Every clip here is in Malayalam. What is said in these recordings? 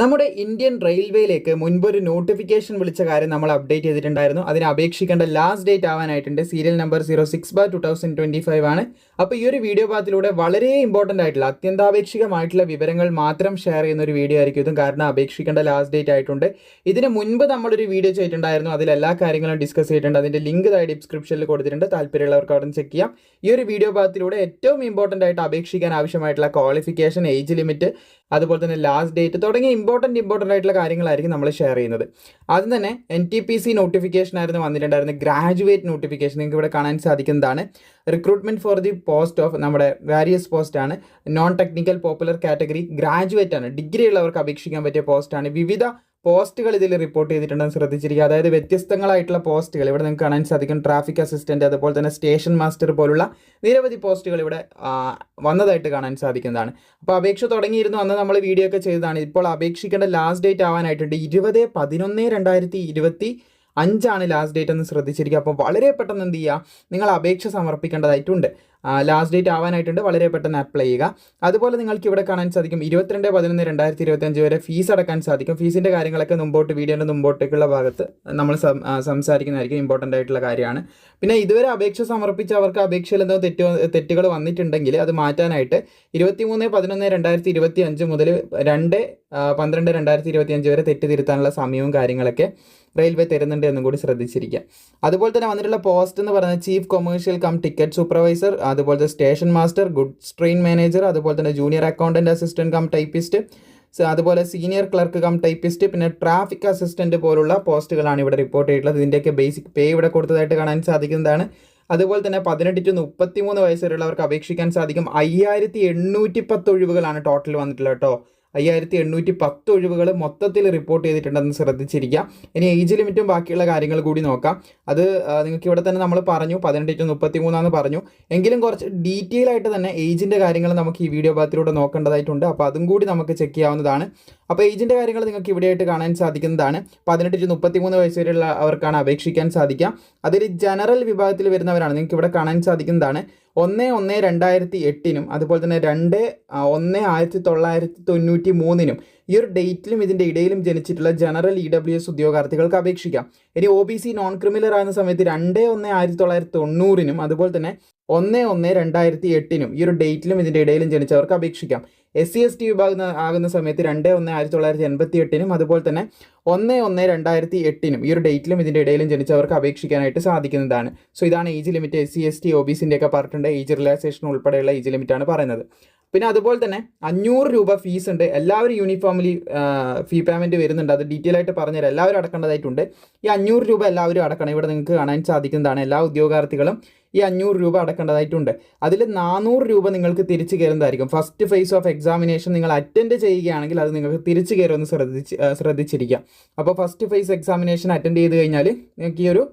നമ്മുടെ ഇന്ത്യൻ റെയിൽവേയിലേക്ക് മുൻപൊരു നോട്ടിഫിക്കേഷൻ വിളിച്ച കാര്യം നമ്മൾ അപ്ഡേറ്റ് ചെയ്തിട്ടുണ്ടായിരുന്നു. അതിന് അപേക്ഷിക്കേണ്ട last date ആവാനായിട്ടുണ്ട്. Serial number zero six bar two thousand twenty five ആണ്. അപ്പോൾ ഈ ഒരു വീഡിയോ പാത്തിലൂടെ വളരെ ഇമ്പോർട്ടന്റ് ആയിട്ടുള്ള അത്യന്താപേക്ഷികമായിട്ടുള്ള വിവരങ്ങൾ മാത്രം ഷെയർ ചെയ്യുന്ന ഒരു വീഡിയോ ആയിരിക്കും ഇതും. കാരണം അപേക്ഷിക്കേണ്ട ലാസ്റ്റ് ഡേറ്റ് ആയിട്ടുണ്ട്. ഇതിന് മുൻപ് നമ്മളൊരു വീഡിയോ ചെയ്തിട്ടുണ്ടായിരുന്നു. അതിൽ എല്ലാ കാര്യങ്ങളും ഡിസ്കസ് ചെയ്തിട്ടുണ്ട്. അതിന്റെ ലിങ്ക് താഴെ ഡിസ്ക്രിപ്ഷനിൽ കൊടുത്തിട്ടുണ്ട്. താല്പര്യമുള്ളവർക്ക് അവിടെ ചെക്ക് ചെയ്യാം. ഈ ഒരു വീഡിയോ ഭാഗത്തിലൂടെ ഏറ്റവും ഇമ്പോർട്ടന്റ് ആയിട്ട് അപേക്ഷിക്കാൻ ആവശ്യമായിട്ടുള്ള ക്വാളിഫിക്കേഷൻ ഏജ് ലിമിറ്റ് അതുപോലെ തന്നെ ലാസ്റ്റ് ഡേറ്റ് തുടങ്ങിയ ഇമ്പോർട്ടന്റ് ഇമ്പോർട്ടന്റ് ആയിട്ടുള്ള കാര്യങ്ങളായിരിക്കും നമ്മൾ ഷെയർ ചെയ്യുന്നത്. ആദ്യം തന്നെ N T P C notification ആയിരുന്നു വന്നിട്ടുണ്ടായിരുന്നത്. ഗ്രാജുവേറ്റ് നോട്ടിഫിക്കേഷൻ നിങ്ങൾക്ക് ഇവിടെ കാണാൻ സാധിക്കുന്നതാണ്. Recruitment for the post of നമ്മുടെ വാരിയസ് പോസ്റ്റ് ആണ്. Non technical popular category graduate ആണ്. ഡിഗ്രി ഉള്ളവർക്ക് അപേക്ഷിക്കാൻ പറ്റിയ പോസ്റ്റാണ് വിവിധ പോസ്റ്റുകൾ ഇതിൽ റിപ്പോർട്ട് ചെയ്തിട്ടുണ്ടെന്ന് ശ്രദ്ധിച്ചിരിക്കുക. അതായത് വ്യത്യസ്തങ്ങളായിട്ടുള്ള പോസ്റ്റുകൾ. ഇവിടെ നിങ്ങൾക്ക് കാണാൻ സാധിക്കും ട്രാഫിക് അസിസ്റ്റന്റ് അതുപോലെ തന്നെ സ്റ്റേഷൻ മാസ്റ്റർ പോലുള്ള നിരവധി പോസ്റ്റുകൾ ഇവിടെ വന്നതായിട്ട് കാണാൻ സാധിക്കുന്നതാണ്. അപ്പോൾ അപേക്ഷ തുടങ്ങിയിരുന്നു. അന്ന് നമ്മൾ വീഡിയോ ഒക്കെ ചെയ്തതാണ്. ഇപ്പോൾ അപേക്ഷിക്കേണ്ട ലാസ്റ്റ് ഡേറ്റ് ആവാനായിട്ടുണ്ട്. ഇരുപത് പതിനൊന്ന് രണ്ടായിരത്തി ഇരുപത്തി അഞ്ചാണ് ലാസ്റ്റ് ഡേറ്റ് എന്ന് ശ്രദ്ധിച്ചിരിക്കുക. അപ്പോൾ വളരെ പെട്ടെന്ന് എന്ത് ചെയ്യുക? നിങ്ങൾ അപേക്ഷ സമർപ്പിക്കേണ്ടതായിട്ടുണ്ട്. Last date ആവാനായിട്ടുണ്ട്. വളരെ പെട്ടെന്ന് അപ്ലൈ ചെയ്യുക. അതുപോലെ നിങ്ങൾക്ക് ഇവിടെ കാണാൻ സാധിക്കും ഇരുപത്തിരണ്ട് പതിനൊന്ന് രണ്ടായിരത്തി ഇരുപത്തഞ്ച് വരെ ഫീസ് അടക്കാൻ സാധിക്കും. ഫീസിന്റെ കാര്യങ്ങളൊക്കെ മുമ്പോട്ട് വീഡിയോന്റെ മുമ്പോട്ടേക്കുള്ള ഭാഗത്ത് നമ്മൾ സംസാരിക്കുന്നതായിരിക്കും ഇമ്പോർട്ടന്റ് ആയിട്ടുള്ള കാര്യമാണ്. പിന്നെ ഇതുവരെ അപേക്ഷ സമർപ്പിച്ച അവർക്ക് അപേക്ഷയിൽ എന്തോ തെറ്റോ തെറ്റുകൾ വന്നിട്ടുണ്ടെങ്കിൽ അത് മാറ്റാനായിട്ട് ഇരുപത്തി മൂന്ന് പതിനൊന്ന് രണ്ടായിരത്തി ഇരുപത്തി അഞ്ച് മുതൽ രണ്ട് പന്ത്രണ്ട് രണ്ടായിരത്തി ഇരുപത്തി അഞ്ച് വരെ തെറ്റ് തിരുത്താനുള്ള സമയവും കാര്യങ്ങളൊക്കെ റെയിൽവേ തരുന്നുണ്ട് എന്നും കൂടി ശ്രദ്ധിച്ചിരിക്കുക. അതുപോലെ തന്നെ വന്നിട്ടുള്ള പോസ്റ്റ് എന്ന് പറയുന്നത് chief commercial cum ticket supervisor അതുപോലെ station master goods train manager അതുപോലെ തന്നെ junior accountant assistant cum typist അതുപോലെ സീനിയർ ക്ലർക്ക് കം ടൈപ്പിസ്റ്റ് പിന്നെ ട്രാഫിക് അസിസ്റ്റന്റ് പോലുള്ള പോസ്റ്റുകളാണ് ഇവിടെ റിപ്പോർട്ട് ചെയ്തിട്ടുള്ളത്. ഇതിന്റെയൊക്കെ ബേസിക് പേ ഇവിടെ കൊടുത്തതായിട്ട് കാണാൻ സാധിക്കുന്നതാണ്. അതുപോലെ തന്നെ പതിനെട്ട് ടു മുപ്പത്തി മൂന്ന് വയസ്സ് വരെയുള്ളവർക്ക് അപേക്ഷിക്കാൻ സാധിക്കും. അയ്യായിരത്തി എണ്ണൂറ്റി പത്ത് ഒഴിവുകളാണ് ടോട്ടൽ വന്നിട്ടുള്ളത് കേട്ടോ. അയ്യായിരത്തി എണ്ണൂറ്റി പത്ത് ഒഴിവുകൾ മൊത്തത്തിൽ റിപ്പോർട്ട് ചെയ്തിട്ടുണ്ടെന്ന് ശ്രദ്ധിച്ചിരിക്കുക ഇനി ഏജ് ലിമിറ്റും ബാക്കിയുള്ള കാര്യങ്ങൾ കൂടി നോക്കാം. അത് നിങ്ങൾക്ക് ഇവിടെ തന്നെ നമ്മൾ പറഞ്ഞു പതിനെട്ട് ടു മുപ്പത്തി മൂന്നാന്ന് പറഞ്ഞു. എങ്കിലും കുറച്ച് ഡീറ്റെയിൽ ആയിട്ട് തന്നെ ഏജിന്റെ കാര്യങ്ങൾ നമുക്ക് ഈ വീഡിയോ ഭാഗത്തിലൂടെ നോക്കേണ്ടതായിട്ടുണ്ട്. അപ്പോൾ അതും കൂടി നമുക്ക് ചെക്ക് ചെയ്യാവുന്നതാണ്. അപ്പോൾ ഏജിന്റെ കാര്യങ്ങൾ നിങ്ങൾക്ക് ഇവിടെയായിട്ട് കാണാൻ സാധിക്കുന്നതാണ്. പതിനെട്ട് ടു മുപ്പത്തി മൂന്ന് വയസ്സ് വരെയുള്ള അവർക്കാണ് അപേക്ഷിക്കാൻ സാധിക്കുക. അതിൽ ജനറൽ വിഭാഗത്തിൽ വരുന്നവരാണ്. നിങ്ങൾക്ക് ഇവിടെ കാണാൻ സാധിക്കുന്നതാണ്. ഒന്ന് ഒന്ന് രണ്ടായിരത്തി എട്ടിനും അതുപോലെ തന്നെ രണ്ട് ഒന്ന് ആയിരത്തി തൊള്ളായിരത്തി തൊണ്ണൂറ്റി മൂന്നിനും ഈ ഒരു ഡേറ്റിലും ഇതിന്റെ ഇടയിലും ജനിച്ചിട്ടുള്ള ജനറൽ ഇ ഡബ്ല്യു എസ് ഉദ്യോഗാർത്ഥികൾക്ക് അപേക്ഷിക്കാം. ഇനി O B C non criminal ആകുന്ന സമയത്ത് രണ്ട് ഒന്ന് ആയിരത്തി തൊള്ളായിരത്തി തൊണ്ണൂറിനും അതുപോലെ തന്നെ ഒന്ന് ഒന്ന് രണ്ടായിരത്തി എട്ടിനും ഈ ഒരു ഡേറ്റിലും ഇതിന്റെ ഇടയിലും ജനിച്ചവർക്ക് അപേക്ഷിക്കാം. എസ് സി എസ് ടി വിഭാഗം ആകുന്ന സമയത്ത് രണ്ട് ഒന്ന് ആയിരത്തി തൊള്ളായിരത്തി എൺപത്തി എട്ടിനും അതുപോലെ തന്നെ ഒന്ന് ഒന്ന് രണ്ടായിരത്തി എട്ടിനും ഈ ഒരു ഡേറ്റിലും ഇതിന്റെ ഇടയിലും ജനിച്ചവർക്ക് അപേക്ഷിക്കാനായിട്ട് സാധിക്കുന്നതാണ്. സോ ഇതാണ് age limit S C S T O B സിന്റെയൊക്കെ പറഞ്ഞിട്ടുണ്ട്. ഏജ് റിലാക്സേഷൻ ഉൾപ്പെടെയുള്ള ഏജ് ലിമിറ്റാണ് പറയുന്നത്. പിന്നെ അതുപോലെ തന്നെ അഞ്ഞൂറ് രൂപ ഫീസ് ഉണ്ട്. എല്ലാവരും യൂണിഫോമിലി ഫീ പേയ്മെന്റ് വരുന്നുണ്ട്. അത് ഡീറ്റെയിൽ ആയിട്ട് പറഞ്ഞുതരാം. എല്ലാവരും അടക്കേണ്ടതായിട്ടുണ്ട്. ഈ അഞ്ഞൂറ് രൂപ എല്ലാവരും അടക്കണം. ഇവിടെ നിങ്ങൾക്ക് കാണാൻ സാധിക്കുന്നതാണ്. എല്ലാ ഉദ്യോഗാർത്ഥികളും ഈ അഞ്ഞൂറ് രൂപ അടക്കേണ്ടതായിട്ടുണ്ട്. അതിൽ നാനൂറ് രൂപ നിങ്ങൾക്ക് തിരിച്ചു കയറുന്നതായിരിക്കും. ഫസ്റ്റ് ഫേസ് ഓഫ് എക്സാമിനേഷൻ നിങ്ങൾ അറ്റൻഡ് ചെയ്യുകയാണെങ്കിൽ അത് നിങ്ങൾക്ക് തിരിച്ചു കയറുമെന്ന് ശ്രദ്ധിച്ച് ശ്രദ്ധിച്ചിരിക്കാം. അപ്പോൾ ഫസ്റ്റ് ഫേസ് എക്സാമിനേഷൻ അറ്റൻഡ് ചെയ്ത് കഴിഞ്ഞാൽ നിങ്ങൾക്ക് ഈ ഒരു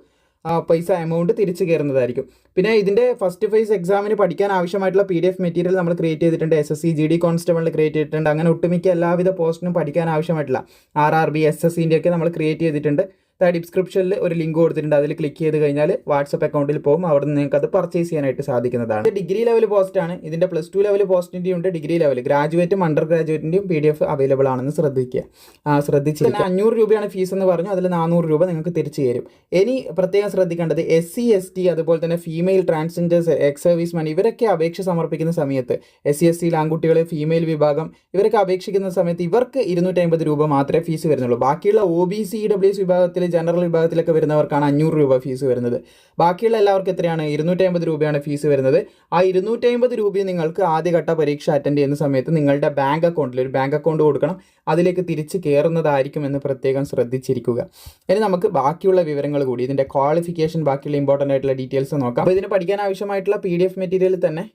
ആ, പൈസ എമൗണ്ട് തിരിച്ചു കയറുന്നതായിരിക്കും. പിന്നെ ഇതിന്റെ ഫസ്റ്റ് ഫേസ് എക്സാമിന് പഠിക്കാൻ ആവശ്യമായിട്ടുള്ള പി ഡി എഫ് മെറ്റീരിയൽ നമ്മൾ ക്രിയേറ്റ് ചെയ്തിട്ടുണ്ട്. S S C G D കോൺസ്റ്റബിളിൽ create ചെയ്തിട്ടുണ്ട്. അങ്ങനെ ഒട്ടുമിക്ക എല്ലാവിധ പോസ്റ്റിനും പഠിക്കാൻ ആവശ്യമായിട്ടുള്ള R R B S S സിന്റെ ഒക്കെ നമ്മൾ ക്രിയേറ്റ് ചെയ്തിട്ടുണ്ട്. ഡിസ്ക്രിപ്ഷനിൽ ഒരു ലിങ്ക് കൊടുത്തിട്ടുണ്ട്. അതിൽ ക്ലിക്ക് ചെയ്ത് കഴിഞ്ഞാൽ വാട്സപ്പ് അക്കൗണ്ടിൽ പോകും. അവിടെ നിന്ന് നിങ്ങൾക്ക് അത് പർച്ചേസ് ചെയ്യാനായിട്ട് സാധിക്കുന്നതാണ്. ഡിഗ്രി ലെവൽ പോസ്റ്റ് ആണ്. ഇതിന്റെ പ്ലസ് ടു ലെവൽ പോസ്റ്റിന്റെയും ഉണ്ട് ഡിഗ്രി ലെവൽ ഗ്രാജുവേറ്റും അണ്ടർ ഗ്രാജുവേറ്റിന്റെയും പി ഡി എഫ് അവൈലബിൾ ആണെന്ന് ശ്രദ്ധിക്കുക. ശ്രദ്ധിച്ച് അഞ്ഞൂറ് രൂപയാണ് ഫീസ് എന്ന് പറഞ്ഞു. അതിൽ നാനൂറ് രൂപ നിങ്ങൾക്ക് തിരിച്ചു തരും. ഇനി പ്രത്യേകം ശ്രദ്ധിക്കേണ്ടത് എസ് സി എസ് ടി അതുപോലെ തന്നെ female transgenders ex service man ഇവരൊക്കെ അപേക്ഷ സമർപ്പിക്കുന്ന സമയത്ത് എസ് സി എസ് ടി ആൺകുട്ടികൾ ഫീമെയിൽ വിഭാഗം ഇവരൊക്കെ അപേക്ഷിക്കുന്ന സമയത്ത് ഇവർക്ക് ഇരുന്നൂറ്റി രൂപ മാത്രമേ ഫീസ് വരുന്നുള്ളൂ. ബാക്കിയുള്ള O B C W S വിഭാഗത്തിൽ ജനറൽ വിഭാഗത്തിലൊക്കെ വരുന്നവർക്കാണ് അഞ്ഞൂറ് രൂപ ഫീസ് വരുന്നത്. ബാക്കിയുള്ള എല്ലാവർക്കും എത്രയാണ്? ഇരുന്നൂറ്റി അമ്പത് രൂപയാണ് ഫീസ് വരുന്നത്. ആ ഇരുന്നൂറ്റി അമ്പത് രൂപയും നിങ്ങൾക്ക് ആദ്യഘട്ട പരീക്ഷ അറ്റൻഡ് ചെയ്യുന്ന സമയത്ത് നിങ്ങളുടെ ബാങ്ക് അക്കൗണ്ടിൽ ഒരു ബാങ്ക് അക്കൗണ്ട് കൊടുക്കണം. അതിലേക്ക് തിരിച്ച് കയറുന്നതായിരിക്കും എന്ന് പ്രത്യേകം ശ്രദ്ധിച്ചിരിക്കുക. ഇനി നമുക്ക് ബാക്കിയുള്ള വിവരങ്ങൾ കൂടി ഇതിന്റെ ക്വാളിഫിക്കേഷൻ ബാക്കിയുള്ള ഇമ്പോർട്ടന്റ് ആയിട്ടുള്ള ഡീറ്റെയിൽസ് നോക്കാം. അപ്പോൾ ഇതിന് പഠിക്കാൻ ആവശ്യമായിട്ടുള്ള പി ഡി എഫ് മെറ്റീരിയൽ തന്നെ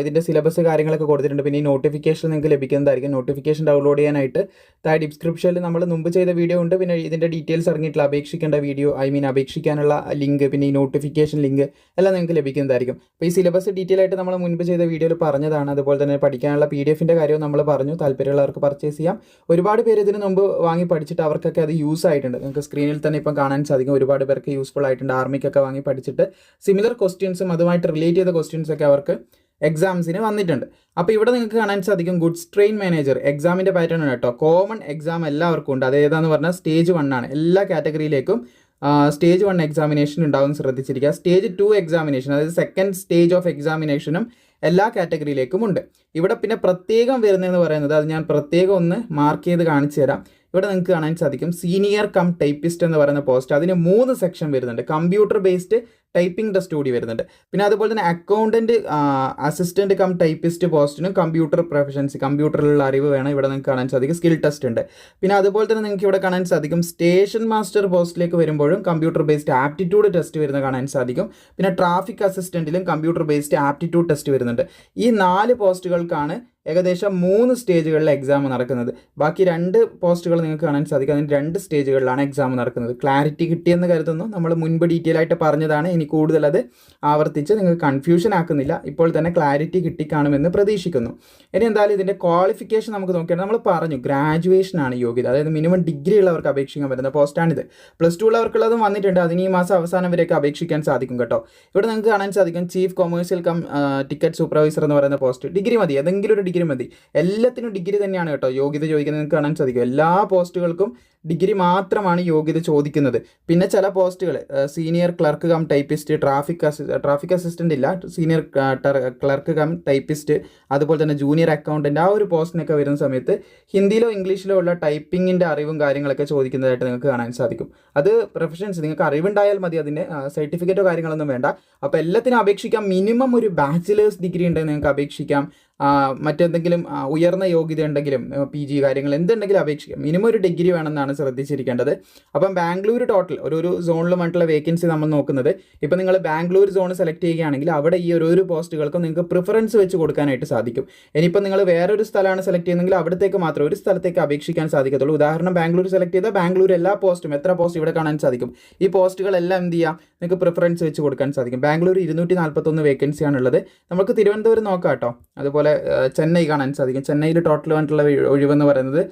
ഇതിന്റെ സിലബസ് കാര്യങ്ങളൊക്കെ കൊടുത്തിട്ടുണ്ട്. പിന്നെ ഈ നോട്ടിഫിക്കേഷൻ നിങ്ങൾക്ക് ലഭിക്കുന്നതായിരിക്കും. നോട്ടിഫിക്കേഷൻ ഡൗൺലോഡ് ചെയ്യാനായിട്ട് താഴെ ഡിസ്ക്രിപ്ഷനിൽ നമ്മൾ മുമ്പ് ചെയ്ത വീഡിയോ ഉണ്ട്. പിന്നെ ഇതിന്റെ ഡീറ്റെയിൽസ് ഇറങ്ങിയിട്ടുള്ള അപേക്ഷിക്കേണ്ട വീഡിയോ ഐ മീൻ അപേക്ഷിക്കാനുള്ള ലിങ്ക് പിന്നെ ഈ നോട്ടിഫിക്കേഷൻ ലിങ്ക് എല്ലാം നിങ്ങൾക്ക് ലഭിക്കുന്നതായിരിക്കും. അപ്പോൾ ഈ സിലബസ് ഡീറ്റെയിൽ ആയിട്ട് നമ്മൾ മുൻപ് ചെയ്ത വീഡിയോയിൽ പറഞ്ഞതാണ്. അതുപോലെ തന്നെ പഠിക്കാനുള്ള പി ഡി എഫിന്റെ കാര്യവും നമ്മൾ പറഞ്ഞു. താല്പര്യമുള്ളവർക്ക് പർച്ചേസ് ചെയ്യാം. ഒരുപാട് പേര് ഇതിന് മുമ്പ് വാങ്ങി പഠിച്ചിട്ട് അവർക്കൊക്കെ അത് യൂസ് ആയിട്ടുണ്ട്. നിങ്ങൾക്ക് സ്ക്രീനിൽ തന്നെ ഇപ്പം കാണാൻ സാധിക്കും. ഒരുപാട് പേർക്ക് യൂസ്ഫുൾ ആയിട്ടുണ്ട്. ആർമിക്കൊക്കെ വാങ്ങി പഠിച്ചിട്ട്. സിമിലർ ക്വസ്റ്റ്യൻസും അതുമായിട്ട് റിലേറ്റ് ചെയ്ത ക്വസ്റ്റ്യൻസൊക്കെ അവർക്ക് എക്സാംസിന് വന്നിട്ടുണ്ട്. അപ്പോൾ ഇവിടെ നിങ്ങൾക്ക് കാണാൻ സാധിക്കും ഗുഡ്സ് ട്രെയിൻ മാനേജർ എക്സാമിന്റെ പാറ്റേൺ ആണ് കേട്ടോ. കോമൺ എക്സാം എല്ലാവർക്കും ഉണ്ട്. അത് ഏതാന്ന് പറഞ്ഞാൽ സ്റ്റേജ് വൺ ആണ്. എല്ലാ കാറ്റഗറിയിലേക്കും സ്റ്റേജ് വൺ എക്സാമിനേഷൻ ഉണ്ടാവും ശ്രദ്ധിച്ചിരിക്കുക. സ്റ്റേജ് ടു എക്സാമിനേഷൻ അതായത് സെക്കൻഡ് സ്റ്റേജ് ഓഫ് എക്സാമിനേഷനും എല്ലാ കാറ്റഗറിയിലേക്കും ഉണ്ട്. ഇവിടെ പിന്നെ പ്രത്യേകം വരുന്നതെന്ന് പറയുന്നത് അത് ഞാൻ പ്രത്യേകം ഒന്ന് മാർക്ക് ചെയ്ത് കാണിച്ചു തരാം. ഇവിടെ നിങ്ങൾക്ക് കാണാൻ സാധിക്കും. സീനിയർ കം ടൈപ്പിസ്റ്റ് എന്ന് പറയുന്ന പോസ്റ്റ് അതിന് മൂന്ന് സെക്ഷൻ വരുന്നുണ്ട്. കമ്പ്യൂട്ടർ ബേസ്ഡ് ടൈപ്പിംഗ് ടെസ്റ്റ് കൂടി വരുന്നുണ്ട്. പിന്നെ അതുപോലെ തന്നെ അക്കൗണ്ടന്റ് അസിസ്റ്റന്റ് കം ടൈപ്പിസ്റ്റ് പോസ്റ്റിനും കമ്പ്യൂട്ടർ പ്രൊഫഷൻസി കമ്പ്യൂട്ടറിലുള്ള അറിവ് വേണം ഇവിടെ നിങ്ങൾക്ക് കാണാൻ സാധിക്കും. സ്കിൽ ടെസ്റ്റ് ഉണ്ട്. പിന്നെ അതുപോലെ തന്നെ നിങ്ങൾക്ക് ഇവിടെ കാണാൻ സാധിക്കും സ്റ്റേഷൻ മാസ്റ്റർ പോസ്റ്റിലേക്ക് വരുമ്പോഴും കമ്പ്യൂട്ടർ ബേസ്ഡ് ആപ്റ്റിറ്റ്യൂഡ് ടെസ്റ്റ് വരുന്നത് കാണാൻ സാധിക്കും. പിന്നെ ട്രാഫിക് അസിസ്റ്റന്റിലും കമ്പ്യൂട്ടർ ബേസ്ഡ് ആപ്റ്റിറ്റ്യൂഡ് ടെസ്റ്റ് വരുന്നുണ്ട്. ഈ നാല് പോസ്റ്റുകൾക്കാണ് ഏകദേശം മൂന്ന് സ്റ്റേജുകളിൽ എക്സാം നടക്കുന്നത്. ബാക്കി രണ്ട് പോസ്റ്റുകൾ നിങ്ങൾക്ക് കാണാൻ സാധിക്കും. അതിന് രണ്ട് സ്റ്റേജുകളിലാണ് എക്സാം നടക്കുന്നത്. ക്ലാരിറ്റി കിട്ടിയെന്ന് കരുതുന്നു. നമ്മൾ മുൻപ് ഡീറ്റെയിൽ ആയിട്ട് പറഞ്ഞതാണ്. ഇനി കൂടുതൽ അത് ആവർത്തിച്ച് നിങ്ങൾ കൺഫ്യൂഷൻ ആക്കുന്നില്ല. ഇപ്പോൾ തന്നെ ക്ലാരിറ്റി കിട്ടിക്കാണുമെന്ന് പ്രതീക്ഷിക്കുന്നു. ഇനി എന്തായാലും ഇതിന്റെ ക്വാളിഫിക്കേഷൻ നമുക്ക് നോക്കിയാൽ നമ്മൾ പറഞ്ഞു ഗ്രാജുവേഷൻ ആണ് യോഗ്യത. അതായത് മിനിമം ഡിഗ്രി ഉള്ളവർക്ക് അപേക്ഷിക്കാൻ പറ്റുന്ന പോസ്റ്റാണിത് പ്ലസ് ടു ഉള്ളവർക്കുള്ളതും വന്നിട്ടുണ്ട്. അതിന് ഈ മാസം അവസാനം വരെയൊക്കെ അപേക്ഷിക്കാൻ സാധിക്കും കേട്ടോ. ഇവിടെ നിങ്ങൾക്ക് കാണാൻ സാധിക്കും chief commercial cum ticket supervisor എന്ന് പറയുന്ന പോസ്റ്റ് ഡിഗ്രി മതി. ഏതെങ്കിലും ഒരു ഡിഗ്രി മതി. എല്ലാത്തിനും ഡിഗ്രി തന്നെയാണ് കേട്ടോ യോഗ്യത ചോദിക്കുന്നത്. നിങ്ങൾക്ക് കാണാൻ സാധിക്കും. എല്ലാ പോസ്റ്റുകൾക്കും ഡിഗ്രി മാത്രമാണ് യോഗ്യത ചോദിക്കുന്നത്. പിന്നെ ചില പോസ്റ്റുകൾ senior clerk cum typist traffic traffic assistant ഇല്ല. സീനിയർ ക്ലർക്ക് കം ടൈപ്പിസ്റ്റ് അതുപോലെ തന്നെ ജൂനിയർ അക്കൗണ്ടന്റ് ആ ഒരു പോസ്റ്റിനൊക്കെ വരുന്ന സമയത്ത് ഹിന്ദിയിലോ ഇംഗ്ലീഷിലോ ഉള്ള ടൈപ്പിങ്ങിന്റെ അറിവും കാര്യങ്ങളൊക്കെ ചോദിക്കുന്നതായിട്ട് നിങ്ങൾക്ക് കാണാൻ സാധിക്കും. അത് പ്രൊഫഷൻസ് നിങ്ങൾക്ക് അറിവുണ്ടായാൽ മതി. അതിന്റെ സർട്ടിഫിക്കറ്റോ കാര്യങ്ങളൊന്നും വേണ്ട. അപ്പോൾ എല്ലാത്തിനും അപേക്ഷിക്കാം. മിനിമം ഒരു ബാച്ചിലേഴ്സ് ഡിഗ്രി ഉണ്ടെങ്കിൽ നിങ്ങൾക്ക് അപേക്ഷിക്കാം. മറ്റെന്തെങ്കിലും ഉയർന്ന യോഗ്യത ഉണ്ടെങ്കിലും പി ജി കാര്യങ്ങൾ എന്തുണ്ടെങ്കിലും അപേക്ഷിക്കാം. മിനിമം ഒരു ഡിഗ്രി വേണമെന്നാണ് ശ്രദ്ധിച്ചിരിക്കേണ്ടത്. അപ്പം ബാംഗ്ലൂർ ടോട്ടൽ ഒരു ഒരു സോണിലുമായിട്ടുള്ള വേക്കൻസി നമ്മൾ നോക്കുന്നത്. ഇപ്പം നിങ്ങൾ ബാംഗ്ലൂർ സോൺ സെലക്ട് ചെയ്യുകയാണെങ്കിൽ അവിടെ ഈ ഓരോരോ പോസ്റ്റുകൾക്കും നിങ്ങൾക്ക് പ്രിഫറൻസ് വെച്ച് കൊടുക്കാനായിട്ട് സാധിക്കും. ഇനിയിപ്പോൾ നിങ്ങൾ വേറൊരു സ്ഥലമാണ് സെലക്ട് ചെയ്യുന്നതെങ്കിൽ അവിടത്തേക്ക് മാത്രം ഒരു സ്ഥലത്തേക്ക് അപേക്ഷിക്കാൻ സാധിക്കത്തുള്ളൂ. ഉദാഹരണം ബാംഗ്ലൂർ സെലക്ട് ചെയ്താൽ ബാംഗ്ലൂർ എല്ലാ പോസ്റ്റും എത്ര പോസ്റ്റ് ഇവിടെ കാണാൻ സാധിക്കും? ഈ പോസ്റ്റുകളെല്ലാം എന്ത് ചെയ്യാം? നിങ്ങൾക്ക് പ്രിഫറൻസ് വെച്ച് കൊടുക്കാൻ സാധിക്കും. ബാംഗ്ലൂർ ഇരുന്നൂറ്റി നാൽപ്പത്തൊന്ന് വേക്കൻസിയാണുള്ളത് നമുക്ക് തിരുവനന്തപുരം നോക്കാം കേട്ടോ. അതുപോലെ ചെന്നൈ കാണാൻ സാധിക്കും. ചെന്നൈയിൽ ടോട്ടൽ വന്നിട്ടുള്ള ഒഴി- ഒഴിവെന്ന് പറയുന്നത്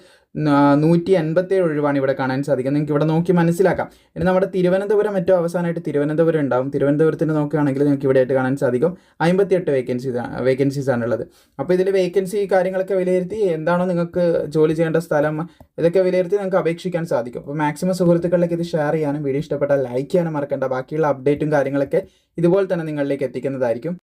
നൂറ്റി എൺപത്തേഴ് ഒഴിവാണ് ഇവിടെ കാണാൻ സാധിക്കും നിങ്ങൾക്ക് ഇവിടെ നോക്കി മനസ്സിലാക്കാം. ഇനി നമ്മുടെ തിരുവനന്തപുരം ഏറ്റവും അവസാനമായിട്ട് തിരുവനന്തപുരം ഉണ്ടാവും. തിരുവനന്തപുരത്തിന് നോക്കുകയാണെങ്കിൽ നിങ്ങൾക്ക് ഇവിടെ ആയിട്ട് കാണാൻ സാധിക്കും. അമ്പത്തിയെട്ട് വേക്കൻസി വേക്കൻസീസ് ആണുള്ളത് അപ്പോൾ ഇതിൽ വേക്കൻസി കാര്യങ്ങളൊക്കെ വിലയിരുത്തി എന്താണോ നിങ്ങൾക്ക് ജോലി ചെയ്യേണ്ട സ്ഥലം ഇതൊക്കെ വിലയിരുത്തി നിങ്ങൾക്ക് അപേക്ഷിക്കാൻ സാധിക്കും. അപ്പോൾ മാക്സിമം സുഹൃത്തുക്കളിലേക്ക് ഇത് ഷെയർ ചെയ്യാനും വീഡിയോ ഇഷ്ടപ്പെട്ടാൽ ലൈക്ക് ചെയ്യാനും മറക്കേണ്ട. ബാക്കിയുള്ള അപ്ഡേറ്റും കാര്യങ്ങളൊക്കെ ഇതുപോലെ തന്നെ നിങ്ങളിലേക്ക് എത്തിക്കുന്നതായിരിക്കും.